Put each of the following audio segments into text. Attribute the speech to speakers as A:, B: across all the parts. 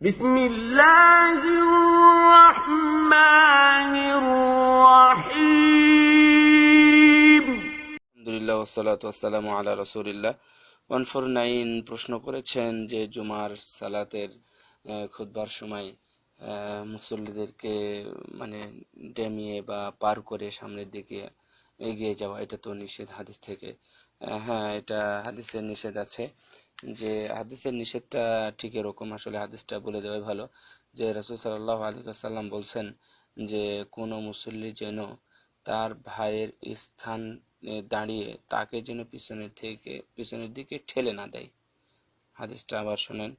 A: بسم الله الرحمن الرحيم
B: আলহামদুলিল্লাহ ওসালাত আসসালামু আলা রসুলিল্লাহ ওয়ান ফোর নাইন প্রশ্ন করেছেন যে জুমার সালাতের আহ, খুতবার সময় আহ, মুসল্লিদেরকে মানে ডেমিয়ে বা পার করে সামনের দিকে এগিয়ে যাওয়া এটা তো নিষেধ হাদিস থেকে আহ, হ্যাঁ এটা হাদিসের নিষেধ আছে যে হাদিসের নিষেধটা ঠিক এরকম, আসলে হাদিসটা বলে দেওয়াই ভালো। যে রসুল সাল্লাহ আলী বলছেন যে, কোনো মুসল্লি যেন তার ভাইয়ের স্থান দাঁড়িয়ে তাকে যেন পিছনের থেকে, পিছনের দিকে ঠেলে না দেয়। হাদিসটা আবার শোনেন,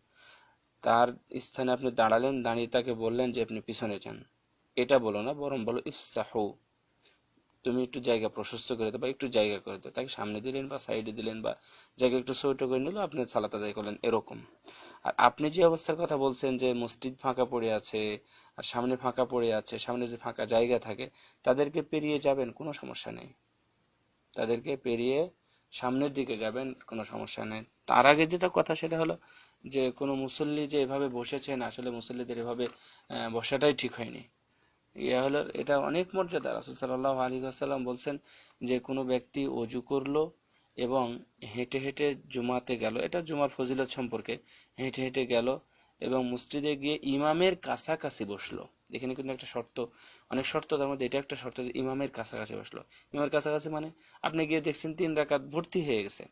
B: তার স্থানে আপনি দাঁড়ালেন, দাঁড়িয়ে তাকে বললেন যে, আপনি পিছনে যান। এটা বলো না, বরং বলো, ইফসাহু। তুমি একটু জায়গা প্রশস্ত করে দাও বা একটু জায়গা করে দাও। তাকে সামনে দিলেন বা সাইডে দিলেন বা জায়গা একটু ছোট করে নিল, আপনি সালাত আদায় করলেন এরকম। আর আপনি যে অবস্থার কথা বলছেন যে মসজিদ ফাঁকা পড়ে আছে, আর সামনে ফাঁকা পড়ে আছে, সামনে যে ফাঁকা জায়গা থাকে, তাদেরকে পেরিয়ে যাবেন, কোনো সমস্যা নেই। তাদেরকে পেরিয়ে সামনের দিকে যাবেন, কোনো সমস্যা নেই। তার আগে যেটা কথা সেটা হলো যে কোনো মুসল্লি যে এভাবে বসেছেন, আসলে মুসল্লিদের এভাবে বসাটাই ঠিক হয়নি। ইয়া হলো, এটা অনেক মর্যাদা। রাসুল সাল্লাহ আলী আসাল্লাম বলছেন যে, কোনো ব্যক্তি অজু করল এবং হেঁটে হেঁটে জুমাতে গেল, এটা জুমার ফজিলত সম্পর্কে, হেঁটে হেঁটে গেল এবং মসজিদে গিয়ে ইমামের কাছাকাছি বসল। এখানে কিন্তু একটা শর্ত, অনেক শর্ত, তার মধ্যে এটা একটা শর্ত যে, ইমামের কাছাকাছি বসল। ইমামের কাছাকাছি মানে আপনি গিয়ে দেখছেন তিন রাকাত ভর্তি হয়ে গেছে।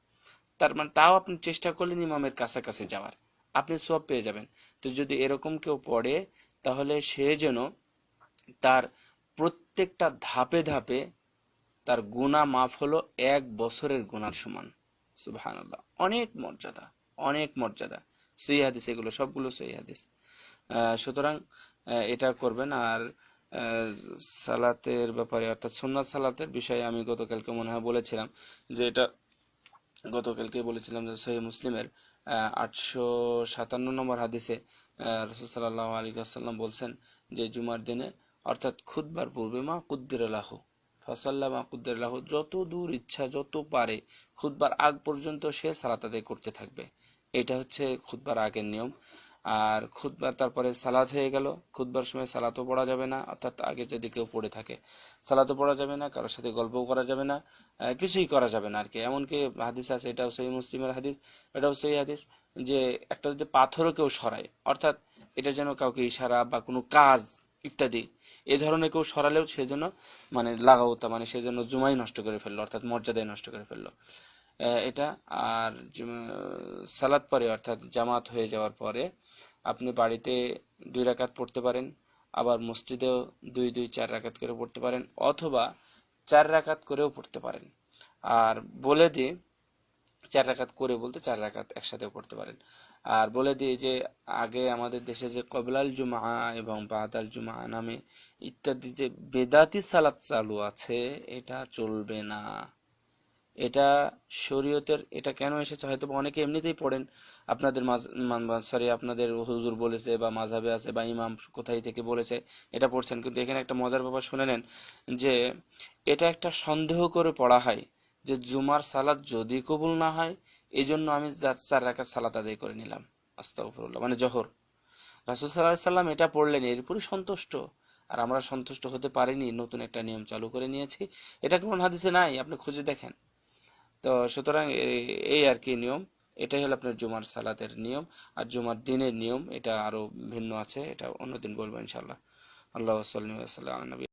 B: তার মানে তাও আপনি চেষ্টা করলেন ইমামের কাছাকাছি যাওয়ার। আপনি সব পেয়ে যাবেন। তো যদি এরকম কেউ পড়ে, তাহলে সে যেন তার প্রত্যেকটা ধাপে ধাপে তার গুণা মাফ হলো এক বছরের গুণার সমান। সুবহানাল্লাহ। অনেক মর্যাদা অনেক মর্যাদা। সই হাদিস এগুলো, সবগুলো সই হাদিস। সুতরাং এটা করবেন আর সালাতের ব্যাপারে, অর্থাৎ সুন্নাত সালাতের বিষয়ে আমি গতকালকে মনে হয় বলেছিলাম যে এটা, গতকালকে বলেছিলাম যে সহি মুসলিমের আটশো সাতান্ন নম্বর হাদিসে রসুল সাল্লাহ আলী আসাল্লাম বলছেন যে জুমার দিনে অর্থাৎ খুদবার পূর্বে মা কুদ্দির লাহু ফসাল্লা মা কুদ্দির লাহু, যত দূর ইচ্ছা, যত পারে খুদবার আগ পর্যন্ত সে সালাত আদায় করতে থাকবে। এটা হচ্ছে খুদবার আগের নিয়ম। আর খুদবার তারপরে সালাত হয়ে গেল। খুদবার সময় সালাতও পড়া যাবে না, অর্থাৎ আগে যদি কেউ পড়ে থাকে, সালাতও পড়া যাবে না, কারোর সাথে গল্পও করা যাবে না কিছুই করা যাবে না আর কি। এমনকি হাদিস আছে, এটাও সেই মুসলিমের হাদিস, এটাও সেই হাদিস, যে একটা যদি পাথরও কেউ সরায়, অর্থাৎ এটা যেন কাউকে ইশারা বা কোনো কাজ ইত্যাদি এ ধরনের কেউ সরালেও সেজন্য মানে লাগাওতা মানে সেজন্য জুমাই নষ্ট করে ফেলল, অর্থাৎ মর্যাদাই নষ্ট করে ফেলল। এটা, আর সালাত পরে, অর্থাৎ জামাত হয়ে যাওয়ার পরে, আপনি বাড়িতে দুই রাকাত পড়তে পারেন, আবার মসজিদেও দুই দুই, চার রাকাত করে পড়তে পারেন, অথবা চার রাকাত করেও পড়তে পারেন। আর বলে দিই চার রাকাত করে বলতে চার রাকাত একসাথেও পড়তে পারেন। আর বলে দিই যে, আগে আমাদের দেশে যে কবলাল জুমা এবং বাদাল জুমা নামে ইত্যাদি যে বেদাতি সালাত চালু আছে, এটা চলবে না। এটা শরীয়তের, এটা কেন এসেছে? হয়তো অনেকে এমনিতেই পড়েন। আপনাদের সরি আপনাদের হুজুর বলেছে বা মাঝাবে আছে বা ইমাম কোথায় থেকে বলেছে, এটা পড়ছেন। কিন্তু এখানে একটা মজার ব্যাপার শুনে নেন যে, এটা একটা সন্দেহ করে পড়া হয় যে জুমার সালাত যদি কবুল না হয় এই জন্য আমি চার রাকাত সালাত আদায় করে নিলাম। আস্তাগফিরুল্লাহ। মানে জহর। রাসুল সাল্লাহ সাল্লাম এটা পড়লেন, এরপরই সন্তুষ্ট। আর আমরা সন্তুষ্ট হতে পারিনি, নতুন একটা নিয়ম চালু করে নিয়েছি। এটা কোন হাদিসে নাই, আপনি খুঁজে দেখেন। তো সুতরাং এই আর কি নিয়ম। এটাই হলো আপনার জুমার সালাতের নিয়ম। আর জুমার দিনের নিয়ম, এটা আরও ভিন্ন আছে, এটা অন্যদিন বলব ইনশাল্লাহ আল্লাহ সাল্লাম